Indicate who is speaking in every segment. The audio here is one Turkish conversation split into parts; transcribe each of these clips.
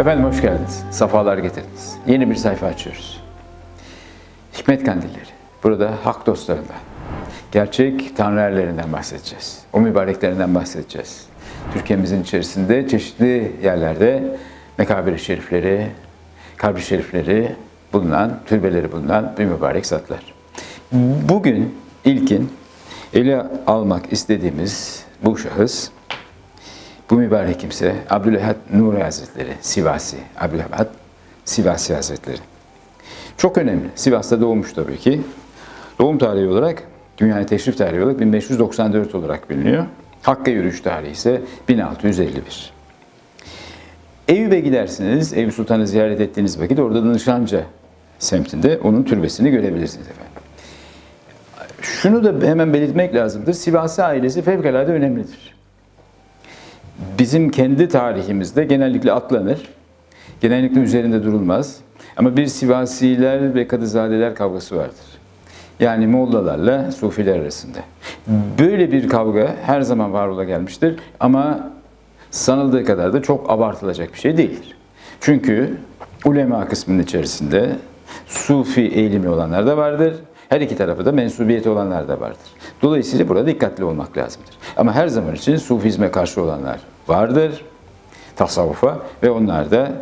Speaker 1: Efendim hoş geldiniz. Safalar getirdiniz. Yeni bir sayfa açıyoruz. Hikmet kandilleri. Burada hak dostlarından, gerçek tanrı erlerinden bahsedeceğiz. O mübareklerinden bahsedeceğiz. Türkiye'mizin içerisinde çeşitli yerlerde mekabir şerifleri, kabri şerifleri bulunan, türbeleri bulunan bir mübarek zatlar. Bugün ilkin ele almak istediğimiz bu şahıs bu mübarek kimse Abdülehad Nuri Hazretleri, Sivasi, Abdülehad Sivasi Hazretleri. Çok önemli. Sivas'ta doğmuş tabii ki. Doğum tarihi olarak, dünyaya teşrif tarihi olarak 1594 olarak biliniyor. Hakk'a yürüyüş tarihi ise 1651. Eyüp'e gidersiniz, Eyüp Sultan'ı ziyaret ettiğiniz vakit orada da Nişanca semtinde onun türbesini görebilirsiniz efendim. Şunu da hemen belirtmek lazımdır. Sivasi ailesi fevkalade önemlidir bizim kendi tarihimizde genellikle atlanır. Genellikle üzerinde durulmaz. Ama bir Sivasiler ve Kadızadeler kavgası vardır. Yani Mollalarla Sufiler arasında. Böyle bir kavga her zaman var ola gelmiştir. Ama sanıldığı kadar da çok abartılacak bir şey değildir. Çünkü ulema kısmının içerisinde Sufi eğilimi olanlar da vardır. Her iki tarafı da mensubiyeti olanlar da vardır. Dolayısıyla burada dikkatli olmak lazımdır. Ama her zaman için Sufizme karşı olanlar vardır. Tasavvufa ve onlar da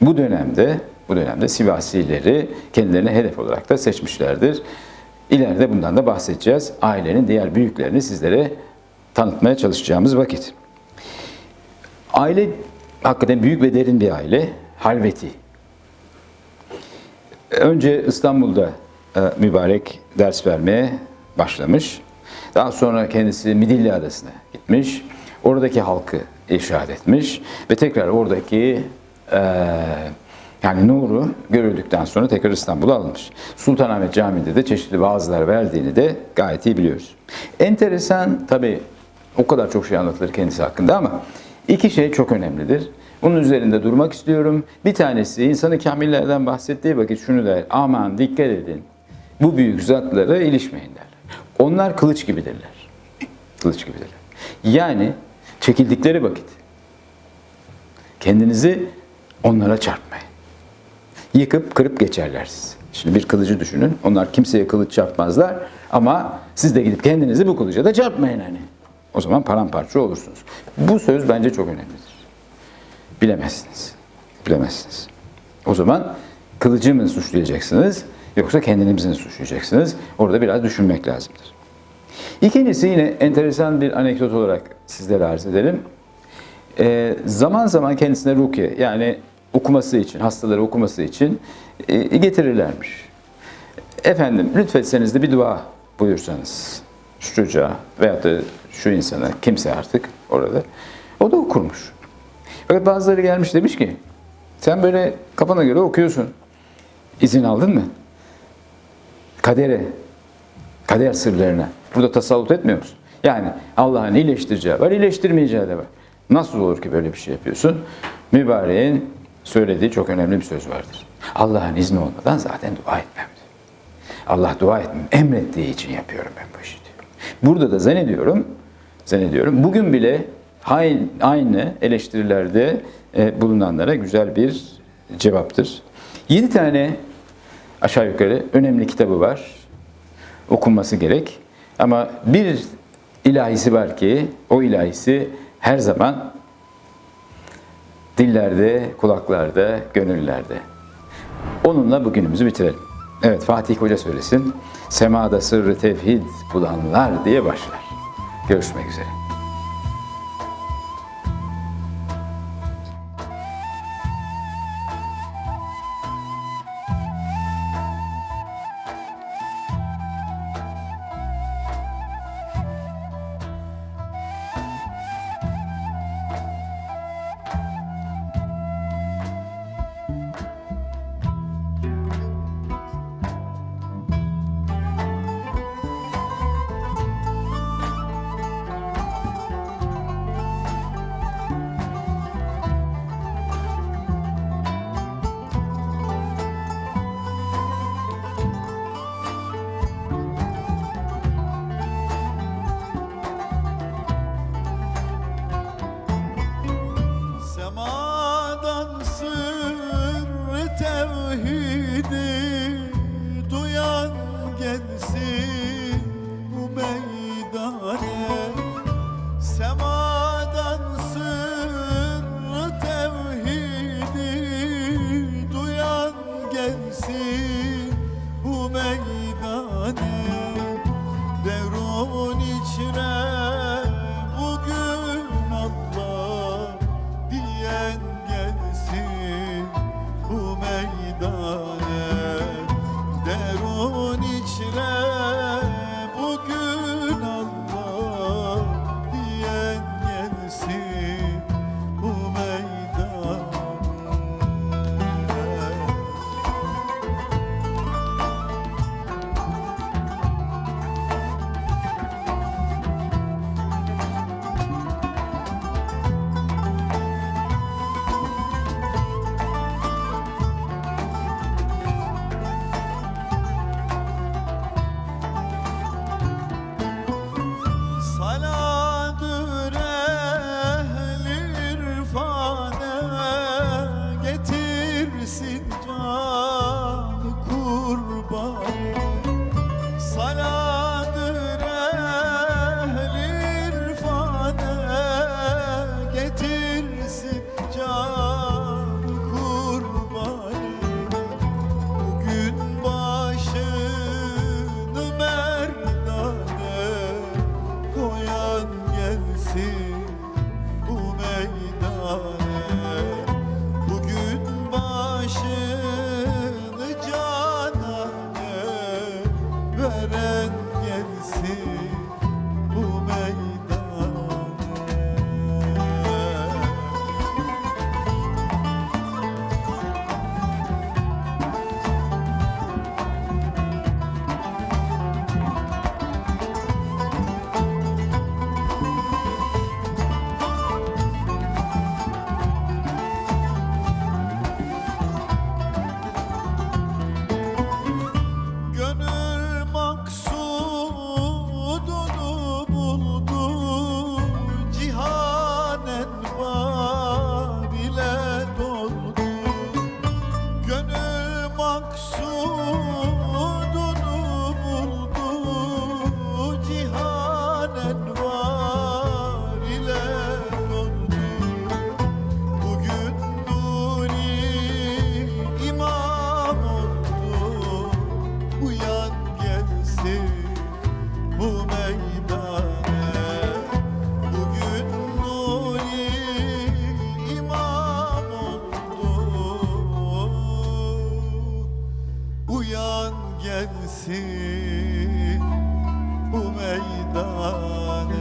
Speaker 1: bu dönemde bu dönemde Sivasileri kendilerine hedef olarak da seçmişlerdir. İleride bundan da bahsedeceğiz. Ailenin diğer büyüklerini sizlere tanıtmaya çalışacağımız vakit. Aile hakikaten büyük ve derin bir aile. Halveti. Önce İstanbul'da mübarek ders vermeye başlamış. Daha sonra kendisi Midilli Adası'na gitmiş. Oradaki halkı irşad etmiş ve tekrar oradaki e, yani nuru görüldükten sonra tekrar İstanbul'a alınmış. Sultanahmet Camii'nde de çeşitli vaazlar verdiğini de gayet iyi biliyoruz. Enteresan tabi o kadar çok şey anlatılır kendisi hakkında ama iki şey çok önemlidir. Bunun üzerinde durmak istiyorum. Bir tanesi insanı kamillerden bahsettiği vakit şunu der. Aman dikkat edin. Bu büyük zatlara ilişmeyin derler. Onlar kılıç gibidirler. Kılıç gibidirler. Yani çekildikleri vakit kendinizi onlara çarpmayın. Yıkıp kırıp geçerler sizi. Şimdi bir kılıcı düşünün. Onlar kimseye kılıç çarpmazlar ama siz de gidip kendinizi bu kılıca da çarpmayın hani. O zaman paramparça olursunuz. Bu söz bence çok önemlidir. Bilemezsiniz. Bilemezsiniz. O zaman kılıcı mı suçlayacaksınız yoksa kendinizi mi suçlayacaksınız? Orada biraz düşünmek lazımdır. İkincisi yine enteresan bir anekdot olarak sizlere arz edelim. Ee, zaman zaman kendisine rukiye yani okuması için, hastaları okuması için e, getirirlermiş. Efendim lütfetseniz de bir dua buyursanız şu çocuğa veyahut da şu insana kimse artık orada. O da okurmuş. Fakat bazıları gelmiş demiş ki sen böyle kafana göre okuyorsun. İzin aldın mı? Kadere, kader sırlarına. Burada tasallut etmiyor musun? Yani Allah'ın iyileştireceği var, iyileştirmeyeceği de var. Nasıl olur ki böyle bir şey yapıyorsun? Mübareğin söylediği çok önemli bir söz vardır. Allah'ın izni olmadan zaten dua etmem. Allah dua etmem, emrettiği için yapıyorum ben bu işi diyor. Burada da zannediyorum, zannediyorum bugün bile aynı eleştirilerde e, bulunanlara güzel bir cevaptır. Yedi tane aşağı yukarı önemli kitabı var. Okunması gerek. Ama bir ilahisi var ki o ilahisi her zaman dillerde, kulaklarda, gönüllerde. Onunla bugünümüzü bitirelim. Evet Fatih Hoca söylesin. Semada sırrı tevhid bulanlar diye başlar. Görüşmek üzere. Bu meydane